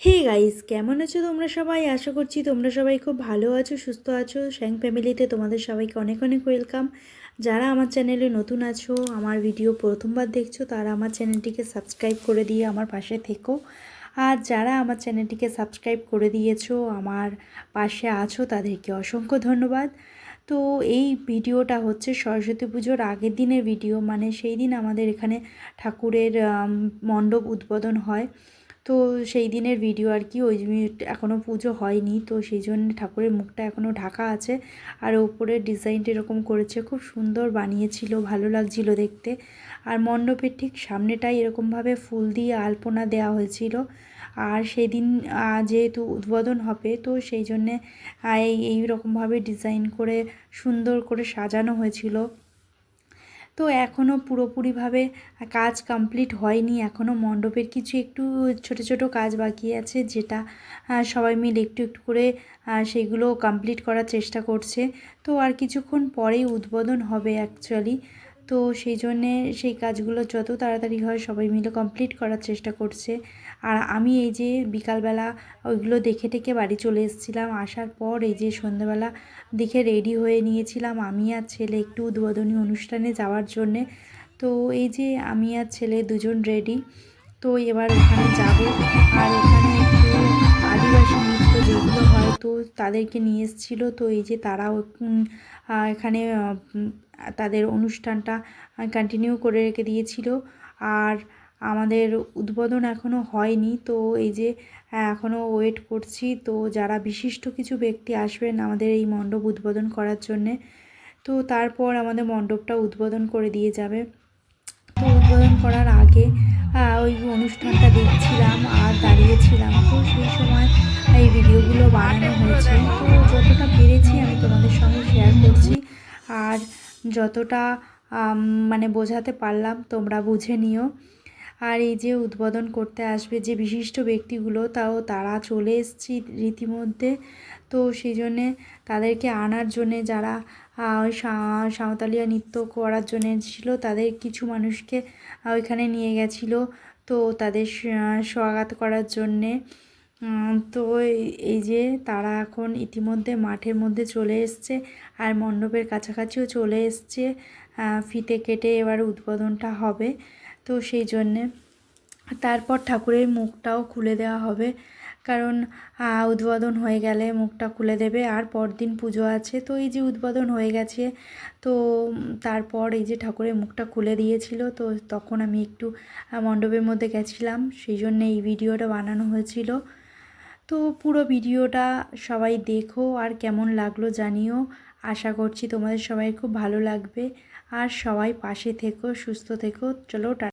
Hey guys কেমন আছো তোমরা সবাই? আশা করছি তোমরা সবাই খুব ভালো আছো, সুস্থ আছো। শ্যাং ফ্যামিলিতে তোমাদের সবাইকে অনেক অনেক ওয়েলকাম যারা আমার চ্যানেলে নতুন আছো, আমার ভিডিও প্রথমবার দেখছ, তারা আমার চ্যানেলটিকে সাবস্ক্রাইব করে দিয়ে আমার পাশে থেকো। আর যারা আমার চ্যানেলটিকে সাবস্ক্রাইব করে দিয়েছ, আমার পাশে আছো, তাদেরকে অসংখ্য ধন্যবাদ। তো এই ভিডিওটা হচ্ছে সরস্বতী পুজোর আগের দিনের ভিডিও মানে সেই দিন আমাদের এখানে ঠাকুরের মণ্ডপ উদ্বোধন হয়। তো সেই দিনের ভিডিও আর কি, ওই এখনও পুজো হয়নি, তো সেই জন্য ঠাকুরের মুখটা এখনও ঢাকা আছে। আর ওপরের ডিজাইনটা এরকম করেছে, খুব সুন্দর বানিয়েছিল, ভালো লাগছিল দেখতে। আর মণ্ডপের ঠিক সামনেটাই এরকমভাবে ফুল দিয়ে আলপনা দেওয়া হয়েছিল। আর সেদিন যেহেতু উদ্বোধন হবে, তো সেই জন্যে এই রকমভাবে ডিজাইন করে সুন্দর করে সাজানো হয়েছিল। তো এখনও পুরোপুরিভাবে কাজ কমপ্লিট হয়নি। এখনও মণ্ডপের কিছু একটু ছোট ছোট কাজ বাকি আছে যেটা সবাই মিলে একটু একটু করে সেগুলো কমপ্লিট করার চেষ্টা করছে। তো আর কিছুক্ষণ পরেই উদ্বোধন হবে অ্যাকচুয়ালি তো সেই জন্যে সেই কাজগুলো যত তাড়াতাড়ি হয় সবাই মিলে কমপ্লিট করার চেষ্টা করছে। আর আমি এই যে বিকালবেলা ওইগুলো দেখে টেকে বাড়ি চলে এসেছিলাম, আসার পর এই যে সন্ধ্যেবেলা দেখে রেডি হয়ে নিয়েছিলাম আমি আর ছেলে একটু উদ্বোধনী অনুষ্ঠানে যাওয়ার জন্যে। তো এই যে আমি আর ছেলে দুজন রেডি তো এবার ওখানে যাব। তাদেরকে নিয়ে এসেছিল। তো এই যে তারাও এখানে তাদের অনুষ্ঠানটা কন্টিনিউ করে রেখে দিয়েছিল। আর আমাদের উদ্বোধন এখনও হয়নি। তো এই যে এখনও ওয়েট করছি। তো যারা বিশিষ্ট কিছু ব্যক্তি আসবেন আমাদের এই মণ্ডপ উদ্বোধন করার জন্যে, তো তারপর আমাদের মণ্ডপটা উদ্বোধন করে দিয়ে যাবে। তো উদ্বোধন করার আগে ওই অনুষ্ঠানটা দেখছিলাম। আর ভিডিওগুলো বানানো হয়েছে। তো যতটা পেরেছি আমি তোমাদের সঙ্গে শেয়ার করছি। আর যতটা মানে বোঝাতে পারলাম, তোমরা বুঝে নিও। আর এই যে উদ্বোধন করতে আসবে যে বিশিষ্ট ব্যক্তিগুলো, তাও তারা চলে এসেছি রীতিমধ্যে। তো সেই জন্যে তাদেরকে আনার জন্যে যারা সাঁওতালিয়া নৃত্য করার জন্য ছিল, তাদের কিছু মানুষকে ওইখানে নিয়ে গেছিল। তো তাদের স্বাগত করার জন্যে তো এই- যে তারা এখন ইতিমধ্যে মাঠের মধ্যে চলে এসছে আর মণ্ডপের কাছাকাছিও চলে এসছে। ফিতে কেটে এবার উদ্বোধনটা হবে। তো সেই জন্যে তারপর ঠাকুরের মুখটাও খুলে দেওয়া হবে। কারণ উদ্বোধন হয়ে গেলে মুখটা খুলে দেবে। আর পরদিন পুজো আছে। তো এই যে উদ্বোধন হয়ে গেছে, তো তারপর এই যে ঠাকুরের মুখটা খুলে দিয়েছিল, তো তখন আমি একটু মণ্ডপের মধ্যে গেছিলাম। সেই জন্য এই ভিডিওটা বানানো হয়েছিল। তো পুরো ভিডিওটা সবাই দেখো আর কেমন লাগল জানিও। আশা করছি তোমাদের সবাই খুব ভালো লাগবে। আর সবাই পাশে থেকো, সুস্থ থেকো। চলো